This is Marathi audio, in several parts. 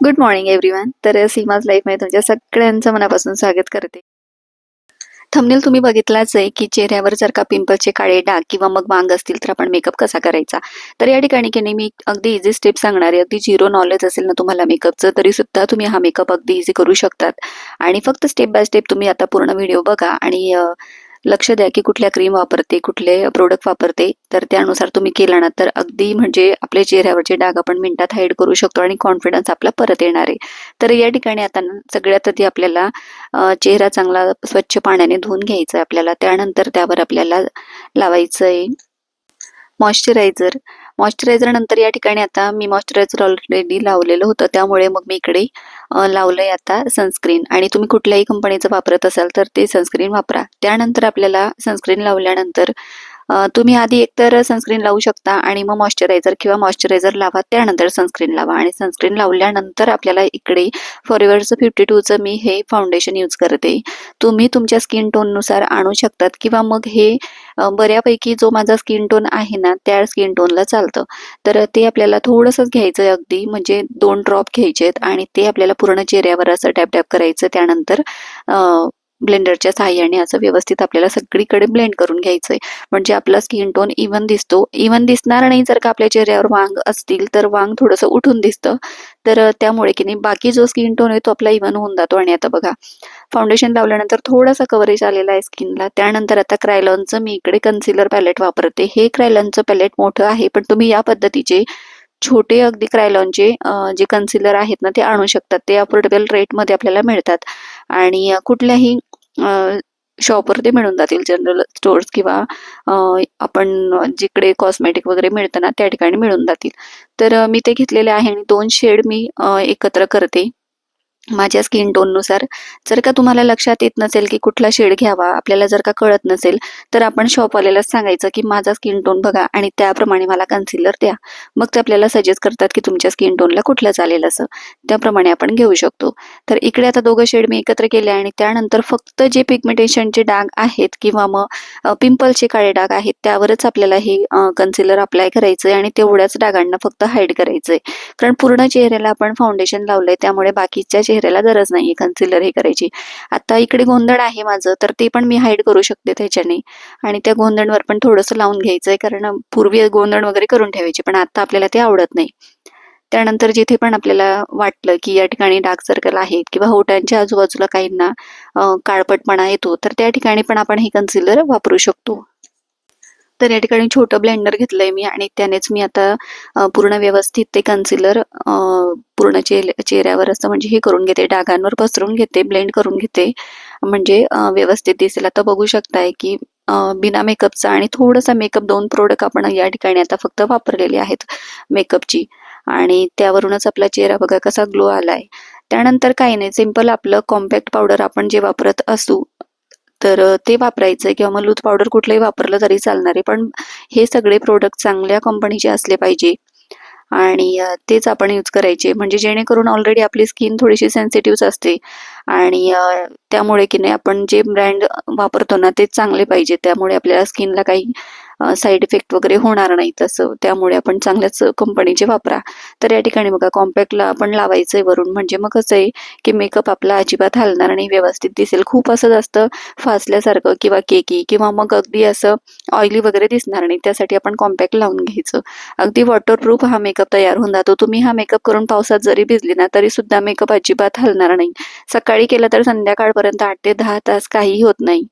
गुड मॉर्निंग एव्हरीवन तर सीमाज लाईफमध्ये तुमच्या सगळ्यांचं मनापासून स्वागत करते. थंबनेल तुम्ही बघितलाच आहे की चेहऱ्यावर जर का पिंपलचे काळे डाग किंवा मग वांग असतील तर आपण मेकअप कसा करायचा? तर या ठिकाणी की नाही मी अगदी इझी स्टेप सांगणार आहे. अगदी झिरो नॉलेज असेल ना तुम्हाला मेकअपचं तरी सुद्धा तुम्ही हा मेकअप अगदी इझी करू शकतात. आणि फक्त स्टेप बाय स्टेप तुम्ही आता पूर्ण व्हिडिओ बघा आणि लक्ष द्या की कुठल्या क्रीम वापरते कुठले प्रोडक्ट वापरते. तर त्यानुसार तुम्ही केला ना तर अगदी म्हणजे आपल्या चेहऱ्यावरचे डाग आपण मिनिटात हाईड करू शकतो आणि कॉन्फिडन्स आपला परत येणार आहे. तर या ठिकाणी आता सगळ्यात आधी आपल्याला चेहरा चांगला स्वच्छ पाण्याने धुवून घ्यायचा आहे आपल्याला. त्यानंतर त्यावर आपल्याला लावायचं आहे मॉइश्चरायझर मॉइश्चरायझर नंतर या ठिकाणी आता मी मॉइश्चरायझर ऑलरेडी लावलेलं होतं. त्यामुळे मग मी इकडे लावलंय आता सनस्क्रीन आणि तुम्ही कुठल्याही कंपनीचं वापरत असाल तर ते सनस्क्रीन वापरा. त्यानंतर आपल्याला सनस्क्रीन लावल्यानंतर तुम्ही आधी एकतर सनस्क्रीन लावू शकता आणि मग मॉइश्चरायझर किंवा मॉइश्चरायझर लावा त्यानंतर सनस्क्रीन लावा. आणि सनस्क्रीन लावल्यानंतर आपल्याला इकडे फॉरएव्हरचं फिफ्टी टूचं मी हे फाउंडेशन यूज करते. तुम्ही तुमच्या स्किन टोननुसार आणू शकतात किंवा मग हे बऱ्यापैकी जो माझा स्किन टोन आहे ना त्या स्किन टोनला चालतं. तर ते आपल्याला थोडंसंच घ्यायचं अगदी म्हणजे दोन ड्रॉप घ्यायचे आहेत आणि ते आपल्याला पूर्ण चेहऱ्यावर असं टॅप टॅप करायचं. त्यानंतर ब्लेंडरच्या सहाय्याने असं व्यवस्थित आपल्याला सगळीकडे ब्लेंड करून घ्यायचं आहे म्हणजे आपला स्किन टोन इवन दिसतो. इवन दिसणार नाही जर का आपल्या चेहऱ्यावर वांग असतील तर वांग थोडंसं उठून दिसतं. तर त्यामुळे की नाही बाकी जो स्किन टोन आहे तो आपला इवन होऊन जातो. आणि आता बघा फाउंडेशन लावल्यानंतर थोडासा कव्हरेज आलेला आहे स्किनला. त्यानंतर आता क्रायलॉनचं मी इकडे कन्सिलर पॅलेट वापरते. हे क्रायलॉनचं पॅलेट मोठं आहे पण तुम्ही या पद्धतीचे छोटे अगदी क्रायलॉनचे जे कन्सिलर आहेत ना ते आणू शकतात. ते अफोर्डेबल रेटमध्ये आपल्याला मिळतात. आणि कुठल्याही शॉपवरती मिळून जातील जनरल स्टोअर्स किंवा आपण जिकडे कॉस्मेटिक वगैरे मिळतं ना त्या ठिकाणी मिळून जातील. तर मी ते घेतलेले आहे आणि दोन शेड मी एकत्र करते. माझ्या स्किन टोननुसार जर का तुम्हाला लक्षात येत नसेल की कुठला शेड घ्यावा आपल्याला जर का कळत नसेल तर आपण शॉपवाल्याला सांगायचं की माझा स्किन टोन बघा आणि त्याप्रमाणे मला कन्सिलर द्या. मग ते आपल्याला सजेस्ट करतात की तुमच्या स्किन टोनला कुठलं चालेल असं. त्याप्रमाणे आपण घेऊ शकतो. तर इकडे आता दोघं शेड मी एकत्र केले आणि त्यानंतर फक्त जे पिगमेंटेशनचे डाग आहेत किंवा मग पिंपलचे काळे डाग आहेत त्यावरच आपल्याला हे कन्सिलर अप्लाय करायचंय आणि तेवढ्याच डागांना फक्त हाईड करायचंय. कारण पूर्ण चेहऱ्याला आपण फाउंडेशन लावलंय त्यामुळे बाकीच्या चेहऱ्याला गरज नाही कन्सिलर हे करायची. आता इकडे गोंधळ आहे माझं तर ते पण मी हाईड करू शकते त्याच्याने. आणि त्या गोंधळवर पण थोडंसं लावून घ्यायचंय कारण पूर्वी गोंधळ वगैरे करून ठेवायची पण आता आपल्याला ते आवडत नाही. त्यानंतर जिथे पण आपल्याला वाटलं की या ठिकाणी डार्क सर्कल आहेत किंवा होटांच्या आजूबाजूला काहींना काळपटपणा येतो तर त्या ठिकाणी पण आपण हे कन्सिलर वापरू शकतो. तर या ठिकाणी छोटं ब्लेंडर घेतलंय मी आणि त्यानेच मी आता पूर्ण व्यवस्थित ते कन्सिलर पूर्ण चेहऱ्यावर असं म्हणजे हे करून घेते. डागांवर पसरून घेते ब्लेंड करून घेते. म्हणजे व्यवस्थित दिसेल. आता बघू शकताय की बिना मेकअपचा आणि थोडासा मेकअप दोन प्रोडक्ट आपण या ठिकाणी आता फक्त वापरलेले आहेत मेकअपची आणि त्यावरूनच आपला चेहरा बघा कसा ग्लो आलाय. त्यानंतर काही नाही सिंपल आपलं कॉम्पॅक्ट पावडर आपण जे वापरत असू तर ते वापरायचं किंवा मग लूज पावडर कुठलंही वापरलं तरी चालणार आहे. पण हे सगळे प्रोडक्ट चांगल्या कंपनीचे असले पाहिजे. आणि तेच आपण यूज करायचे. म्हणजे जेणेकरून ऑलरेडी आपली स्किन थोडीशी सेन्सिटिव्ह असते. आणि त्यामुळे की नाही आपण जे ब्रँड वापरतो ना तेच चांगले पाहिजे. त्यामुळे आपल्याला स्किनला काही साईड इफेक्ट वगैरे होणार नाही तसं. त्यामुळे आपण चांगल्याच कंपनीचे वापरा. तर या ठिकाणी बघा कॉम्पॅक्टला आपण लावायचंय वरून. म्हणजे मग कसं आहे की मेकअप आपला अजिबात हलणार नाही व्यवस्थित दिसेल. खूप असं जास्त फासल्यासारखं किंवा केकी किंवा मग अगदी असं ऑइली वगैरे दिसणार नाही. त्यासाठी आपण कॉम्पॅक्ट लावून घ्यायचं. अगदी वॉटरप्रूफ हा मेकअप तयार होऊन जातो. तुम्ही हा मेकअप करून पावसात जरी भिजली ना तरी सुद्धा मेकअप अजिबात हलणार नाही. सकाळी केलं तर संध्याकाळपर्यंत आठ ते दहा तास काहीही होत नाही.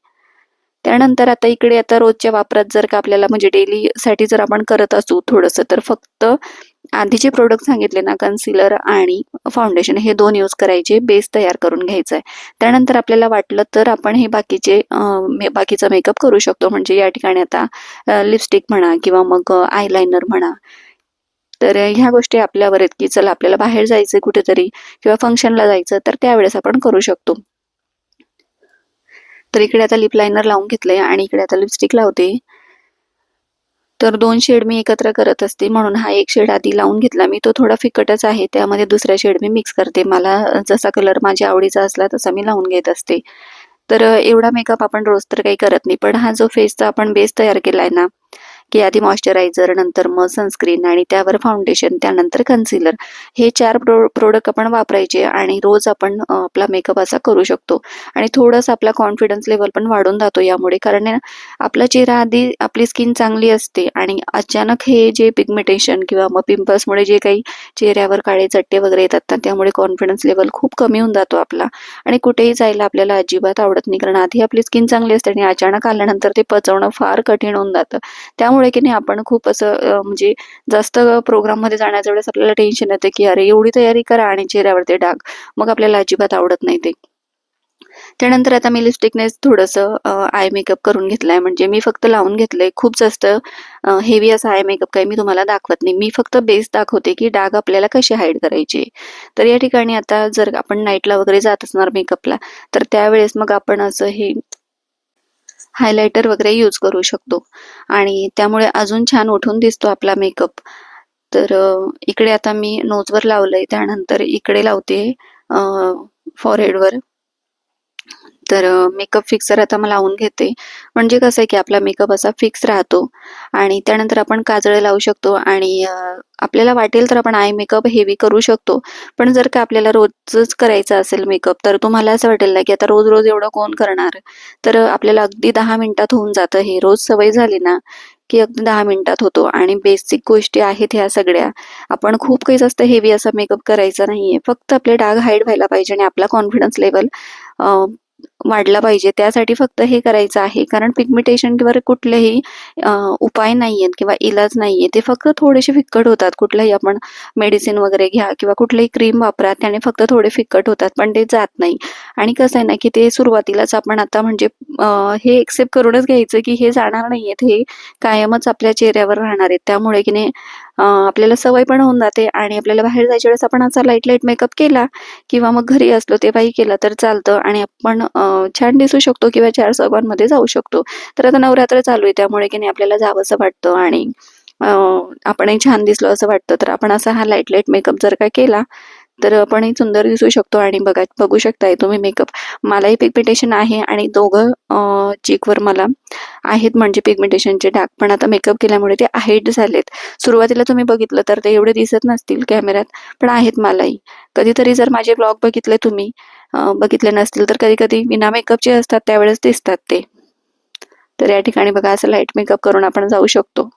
त्यानंतर आता इकडे आता रोजच्या वापरात जर का आपल्याला म्हणजे डेली साठी जर आपण करत असू थोडंसं तर फक्त आधीचे प्रोडक्ट सांगितले ना कन्सिलर आणि फाउंडेशन हे दोन यूज करायचे बेस तयार करून घ्यायचा आहे त्यानंतर आपल्याला वाटलं तर आपण हे बाकीचे बाकीचा मेकअप करू शकतो. म्हणजे या ठिकाणी आता लिपस्टिक म्हणा किंवा मग आयलायनर म्हणा. तर ह्या गोष्टी आपल्यावर आहेत की चला आपल्याला बाहेर जायचं कुठेतरी किंवा फंक्शनला जायचं तर त्यावेळेस आपण करू शकतो. तर इकडे आता लिप लायनर लावून घेतलंय आणि इकडे आता लिपस्टिक लावते. तर दोन शेड मी एकत्र करत असते म्हणून हा एक शेड आधी लावून घेतला. मी तो थोडा फिकटच आहे त्यामध्ये दुसरा शेड मी मिक्स करते. मला जसा कलर माझ्या आवडीचा असला तसा मी लावून घेत असते. तर एवढा मेकअप आपण रोज तर काही करत नाही पण हा जो फेसचा आपण बेस तयार केला आहे ना की आधी मॉइश्चरायझर नंतर मग सनस्क्रीन आणि त्यावर फाउंडेशन त्यानंतर कन्सिलर हे चार प्रो प्रोडक्ट आपण वापरायचे आणि रोज आपण आपला मेकअप असा करू शकतो. आणि थोडंसं आपला कॉन्फिडन्स लेवल पण वाढून जातो यामुळे. कारण आपला चेहरा आधी आपली स्किन चांगली असते आणि अचानक हे जे पिगमेंटेशन किंवा मग पिंपल्समुळे जे काही चेहऱ्यावर काळे चट्टे वगैरे येतात ना त्यामुळे कॉन्फिडन्स लेवल खूप कमी होऊन जातो आपला. आणि कुठेही जायला आपल्याला अजिबात आवडत नाही. कारण आधी आपली स्किन चांगली असते आणि अचानक आल्यानंतर ते पचवणं फार कठीण होऊन जातं. त्यामुळे की नाही आपण खूप असं म्हणजे जास्त प्रोग्राममध्ये जाण्याच्या वेळेस आपल्याला टेन्शन येते की अरे एवढी तयारी करा आणि चेहऱ्यावरती डाग. मग आपल्याला अजिबात आवडत नाही ते. त्यानंतर आता मी लिपस्टिकनेच थोडंसं आय मेकअप करून घेतलाय. म्हणजे मी फक्त लावून घेतलंय. खूप जास्त हेवी असा आय मेकअप काही मी तुम्हाला दाखवत नाही. मी फक्त बेस दाखवते की डाग आपल्याला कसे हाईड करायचे. तर या ठिकाणी आता जर आपण नाईटला वगैरे जात असणार मेकअपला तर त्यावेळेस मग आपण असं हे हायलायटर वगैरे यूज करू शकतो. आणि त्यामुळे अजून छान उठून दिसतो आपला मेकअप तर इकडे आता मी नोजवर लावलंय. त्यानंतर इकडे लावते फॉरहेडवर तर मेकअप फिक्सर आता मला लावून घेते. म्हणजे कसं आहे की आपला मेकअप असा फिक्स राहतो. आणि त्यानंतर आपण काजळे लावू शकतो आणि आपल्याला वाटेल तर आपण आय मेकअप हेवी करू शकतो. पण जर का आपल्याला रोजच करायचा असेल मेकअप तर तुम्हाला असं वाटेल ना की आता रोज रोज एवढं कोण करणार? तर आपल्याला अगदी दहा मिनिटात होऊन जातं हे. रोज सवय झाली ना की अगदी दहा मिनिटात होतो. आणि बेसिक गोष्टी आहेत ह्या सगळ्या. आपण खूप काही जास्त हेवी असा मेकअप करायचा नाहीये. फक्त आपले डाग हाईड व्हायला पाहिजे आणि आपला कॉन्फिडन्स लेवल वाढला पाहिजे. त्यासाठी फक्त हे करायचं आहे. कारण पिगमिटेशन किंवा कुठलेही उपाय उपाय नाहीयेत किंवा इलाज नाहीये ते फक्त थोडेसे फिक्कट होतात. कुठलंही आपण मेडिसिन वगैरे घ्या किंवा कुठलेही क्रीम वापरा त्याने फक्त थोडे फिक्कट होतात. पण ते जात नाही. आणि कसं आहे ना की ते सुरुवातीलाच आपण आता म्हणजे हे एक्सेप्ट करूनच घ्यायचं की हे जाणार नाहीयेत. हे कायमच आपल्या चेहऱ्यावर राहणार आहेत. त्यामुळे की नाही आपल्याला सवय पण होऊन जाते आणि आपल्याला बाहेर जायच्या वेळेस आपण असा लाइट लाइट मेकअप केला किंवा मग घरी असलो तेव्हाही केला तर चालतं. आणि आपण छान दिसू शकतो किंवा चार सर्वांमध्ये जाऊ शकतो. तर आता नवरात्र चालू आहे त्यामुळे की नाही आपल्याला जावंसं वाटतं आणि आपणही छान दिसलो असं वाटतं. तर आपण असा हा लाइट लाइट मेकअप जर का केला तर आपणही सुंदर दिसू शकतो आणि बघा बघू शकताय तुम्ही मेकअप मलाही पिगमेंटेशन आहे आणि दोघं चीकवर मला आहेत म्हणजे पिगमेंटेशनचे डाग. पण आता मेकअप केल्यामुळे ते हाईट झालेत. सुरुवातीला तुम्ही बघितलं तर ते एवढे दिसत नसतील कॅमेऱ्यात पण आहेत मलाही. कधीतरी जर माझे ब्लॉग बघितले तुम्ही बघितले नसतील तर कधी कधी विना मेकअपचे असतात त्यावेळेस दिसतात ते. तर या ठिकाणी बघा असं लाइट मेकअप करून आपण जाऊ शकतो.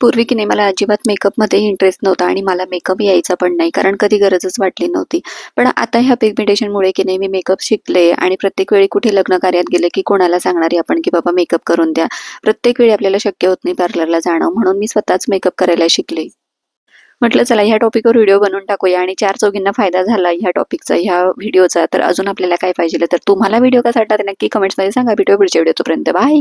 पूर्वी की नाही मला अजिबात मेकअपमध्ये इंटरेस्ट नव्हता आणि मला मेकअप यायचा पण नाही कारण कधी गरजच वाटली नव्हती. पण आता ह्या पिगमेंटेशनमुळे की नाही मी मेकअप शिकले आणि प्रत्येक वेळी कुठे लग्न कार्यात गेले की कोणाला सांगणारी आपण की बाबा मेकअप करून द्या. प्रत्येक वेळी आपल्याला शक्य होत नाही पार्लरला जाणं म्हणून मी स्वतःच मेकअप करायला शिकले. म्हटलं चला ह्या टॉपिकवर व्हिडिओ बनवून टाकूया आणि चार चौघींना फायदा झाला ह्या टॉपिकचा ह्या व्हिडिओचा तर अजून आपल्याला काय पाहिजे तर तुम्हाला व्हिडिओ कसा वाटला नक्की कमेंट्समध्ये सांगा. व्हिडिओ पुढच्या व्हिडिओपर्यंत बाय